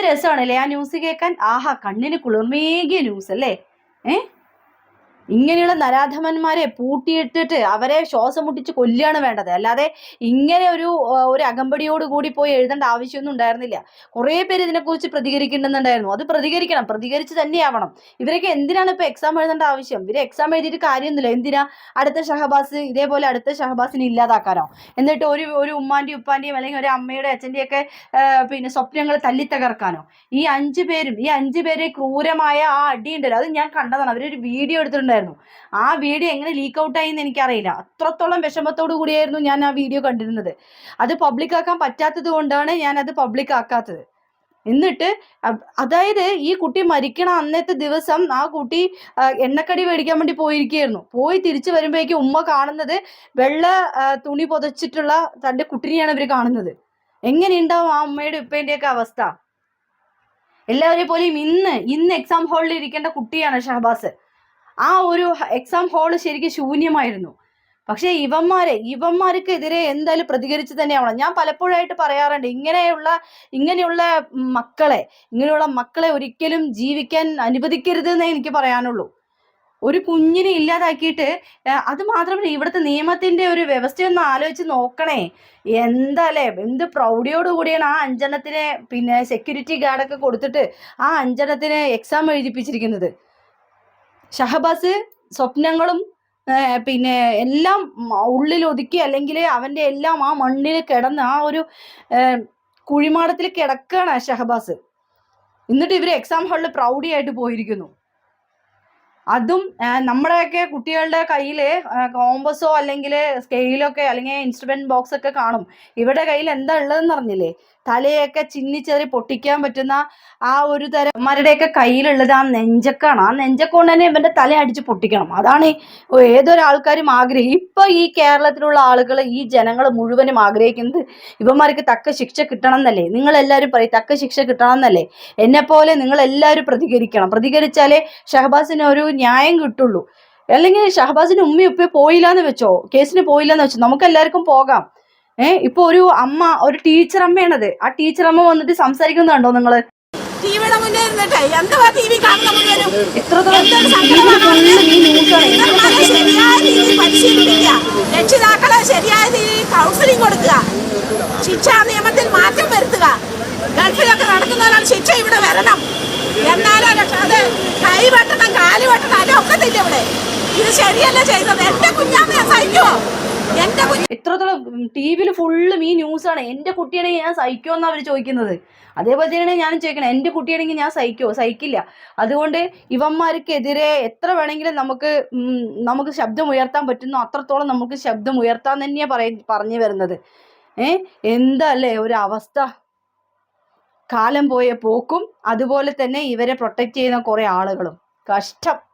രസമാണല്ലേ ആ ന്യൂസ് കേൾക്കാൻ? ആഹാ കണ്ണിന് കുളിർമേകിയ ന്യൂസ് അല്ലേ? ഏ? ഇങ്ങനെയുള്ള നരാധമന്മാരെ പൂട്ടിയിട്ടിട്ട് അവരെ ശ്വാസം മുട്ടിച്ച് കൊല്ലുകയാണ് വേണ്ടത്. അല്ലാതെ ഇങ്ങനെ ഒരു ഒരു അകമ്പടിയോട് കൂടി പോയി എഴുതേണ്ട ആവശ്യമൊന്നും ഉണ്ടായിരുന്നില്ല. കുറേ പേര് ഇതിനെക്കുറിച്ച് പ്രതികരിക്കുന്നുണ്ടായിരുന്നു. അത് പ്രതികരിക്കണം. പ്രതികരിച്ച് തന്നെയാവണം. ഇവരൊക്കെ എന്തിനാണ് ഇപ്പൊ എക്സാം എഴുതേണ്ട ആവശ്യം? ഇവർ എക്സാം എഴുതിയിട്ട് കാര്യമൊന്നുമില്ല. എന്തിനാ? അടുത്ത ഷഹബാസ് ഇതേപോലെ അടുത്ത ഷഹബാസിനെ ഇല്ലാതാക്കാനോ? എന്നിട്ട് ഒരു ഒരു ഉമ്മാന്റെയും ഉപ്പാന്റെയും അല്ലെങ്കിൽ ഒരു അമ്മയുടെ അച്ഛന്റെയും ഒക്കെ പിന്നെ സ്വപ്നങ്ങൾ തല്ലി തകർക്കാനോ? ഈ അഞ്ചു പേരും ഈ അഞ്ചു പേരെ ക്രൂരമായ ആ അടി ഉണ്ടല്ലോ. അത് ഞാൻ കണ്ടതാണ്. അവരൊരു വീഡിയോ എടുത്തിട്ടുണ്ടായിരുന്നു ആ വീഡിയോ എങ്ങനെ ലീക്ക് ഔട്ട് ആയി എന്ന് എനിക്കറിയില്ല. അത്രത്തോളം വിഷമത്തോടു കൂടിയായിരുന്നു ഞാൻ ആ വീഡിയോ കണ്ടിരുന്നത്. അത് പബ്ലിക് ആക്കാൻ പറ്റാത്തത് കൊണ്ടാണ് ഞാൻ അത് പബ്ലിക് ആക്കാത്തത്. എന്നിട്ട് അതായത് ഈ കുട്ടി മരിക്കണ അന്നത്തെ ദിവസം ആ കുട്ടി എണ്ണക്കടി മേടിക്കാൻ വേണ്ടി പോയിരിക്കുകയായിരുന്നു. പോയി തിരിച്ചു വരുമ്പോഴേക്കും ഉമ്മ കാണുന്നത് വെള്ള തുണി പൊതച്ചിട്ടുള്ള തന്റെ കുട്ടിനെയാണ് ഇവർ കാണുന്നത്. എങ്ങനെയുണ്ടാവും ആ അമ്മയുടെ ഉപ്പേന്റെയൊക്കെ അവസ്ഥ? എല്ലാവരെയും പോലെയും ഇന്ന് ഇന്ന് എക്സാം ഹാളിൽ ഇരിക്കേണ്ട കുട്ടിയാണ് ഷഹബാസ്. ആ ഒരു എക്സാം ഹാൾ ശരിക്കും ശൂന്യമായിരുന്നു. പക്ഷേ ഇവന്മാരെ ഇവന്മാർക്കെതിരെ എന്തായാലും പ്രതികരിച്ച് തന്നെയാവണം. ഞാൻ പലപ്പോഴായിട്ട് പറയാറുണ്ട് ഇങ്ങനെയുള്ള ഇങ്ങനെയുള്ള മക്കളെ ഇങ്ങനെയുള്ള മക്കളെ ഒരിക്കലും ജീവിക്കാൻ അനുവദിക്കരുത് എന്നേ എനിക്ക് പറയാനുള്ളൂ. ഒരു കുഞ്ഞിനെ ഇല്ലാതാക്കിയിട്ട് അത് മാത്രമല്ല ഇവിടുത്തെ നിയമത്തിന്റെ ഒരു വ്യവസ്ഥയൊന്ന് ആലോചിച്ച് നോക്കണേ. എന്താല്ലേ എന്ത് പ്രൗഢിയോട് കൂടിയാണ് ആ അഞ്ചെണ്ണത്തിനെ പിന്നെ സെക്യൂരിറ്റി ഗാർഡൊക്കെ കൊടുത്തിട്ട് ആ അഞ്ചെണ്ണത്തിനെ എക്സാം എഴുതിപ്പിച്ചിരിക്കുന്നത്. ഷഹബാസ് സ്വപ്നങ്ങളും പിന്നെ എല്ലാം ഉള്ളിൽ ഒതുക്കി അല്ലെങ്കിൽ അവന്റെ എല്ലാം ആ മണ്ണിൽ കിടന്ന് ആ ഒരു കുഴിമാടത്തിൽ കിടക്കുകയാണ് ഷഹബാസ്. എന്നിട്ട് ഇവർ എക്സാം ഹാളിൽ പ്രൗഡി ആയിട്ട് പോയിരിക്കുന്നു. അതും നമ്മുടെയൊക്കെ കുട്ടികളുടെ കയ്യിൽ കോമ്പസോ അല്ലെങ്കിൽ സ്കെയിലൊക്കെ അല്ലെങ്കിൽ ഇൻസ്ട്രുമെന്റ് ബോക്സ് ഒക്കെ കാണും. ഇവരുടെ കയ്യിൽ എന്താ ഉള്ളതെന്ന് അറിഞ്ഞില്ലേ? തലയൊക്കെ ചിന്നിച്ചേറി പൊട്ടിക്കാൻ പറ്റുന്ന ആ ഒരു തരം അമ്മമാരുടെയൊക്കെ കയ്യിലുള്ളത് ആ നെഞ്ചക്കാണ്. ആ നെഞ്ചക്കൊണ്ട് തന്നെ ഇവന്റെ തല അടിച്ച് പൊട്ടിക്കണം. അതാണ് ഏതൊരാൾക്കാരും ആഗ്രഹം. ഇപ്പൊ ഈ കേരളത്തിലുള്ള ആളുകൾ ഈ ജനങ്ങൾ മുഴുവനും ആഗ്രഹിക്കുന്നത് ഇവന്മാർക്ക് തക്ക ശിക്ഷ കിട്ടണം എന്നല്ലേ നിങ്ങൾ എല്ലാവരും പറയും തക്ക ശിക്ഷ കിട്ടണം എന്നല്ലേ എന്നെ പോലെ നിങ്ങൾ എല്ലാവരും പ്രതികരിക്കണം. പ്രതികരിച്ചാലേ ഷഹബാസിന് ഒരു ന്യായം കിട്ടുള്ളൂ. അല്ലെങ്കിൽ ഷഹബാസിന് ഉമ്മയും ഉപ്പയും പോയില്ല എന്ന് വെച്ചോ? കേസിന് പോയില്ല എന്ന് വെച്ചോ? നമുക്ക് എല്ലാവർക്കും പോകാം. ഏഹ് ഇപ്പൊ ഒരു അമ്മ ഒരു ടീച്ചർ അമ്മയാണത്. ആ ടീച്ചർ അമ്മ വന്നിട്ട് സംസാരിക്കുന്നുണ്ടോ നിങ്ങൾ? ടിവിയുടെ മുന്നേ ഇരുന്നിട്ട് എന്തുവാ ടി വി രക്ഷിതാക്കളെ ശരിയായ രീതിയിൽ കൗൺസിലിംഗ് കൊടുക്കുക. ശിക്ഷാ നിയമത്തിൽ മാറ്റം വരുത്തുക. ഗൾഫിലൊക്കെ നടക്കുന്നവരാണ് ശിക്ഷ ഇവിടെ വരണം. എന്നാലും അത് കൈ വെട്ടണം കാൽ വെട്ടണം അതൊക്കത്തില്ല ഇവിടെ. ഇത് ശരിയല്ല ചെയ്തത്? എന്റെ കുഞ്ഞാമ്മയെ സഹിക്കുമോ ഇത്രത്തോളം ടി വിയിൽ ഫുള്ളും ഈ ന്യൂസാണ് എന്റെ കുട്ടിയാണെങ്കിൽ ഞാൻ സഹിക്കുമോ എന്നാണ് അവർ ചോദിക്കുന്നത്. അതേപോലെ തന്നെയാണ് ഞാനും ചോദിക്കണം. എന്റെ കുട്ടിയാണെങ്കിൽ ഞാൻ സഹിക്കുമോ സഹിക്കില്ല. അതുകൊണ്ട് ഇവന്മാർക്കെതിരെ എത്ര വേണമെങ്കിലും നമുക്ക് നമുക്ക് ശബ്ദം ഉയർത്താൻ പറ്റുന്നു അത്രത്തോളം നമുക്ക് ശബ്ദം ഉയർത്താൻ തന്നെയാണ് പറയ പറഞ്ഞു വരുന്നത്. ഏ? എന്താ അല്ലേ ഒരു അവസ്ഥ? കാലം പോയ പോക്കും അതുപോലെ തന്നെ ഇവരെ പ്രൊട്ടക്റ്റ് ചെയ്യുന്ന കുറേ ആളുകളും. കഷ്ടം.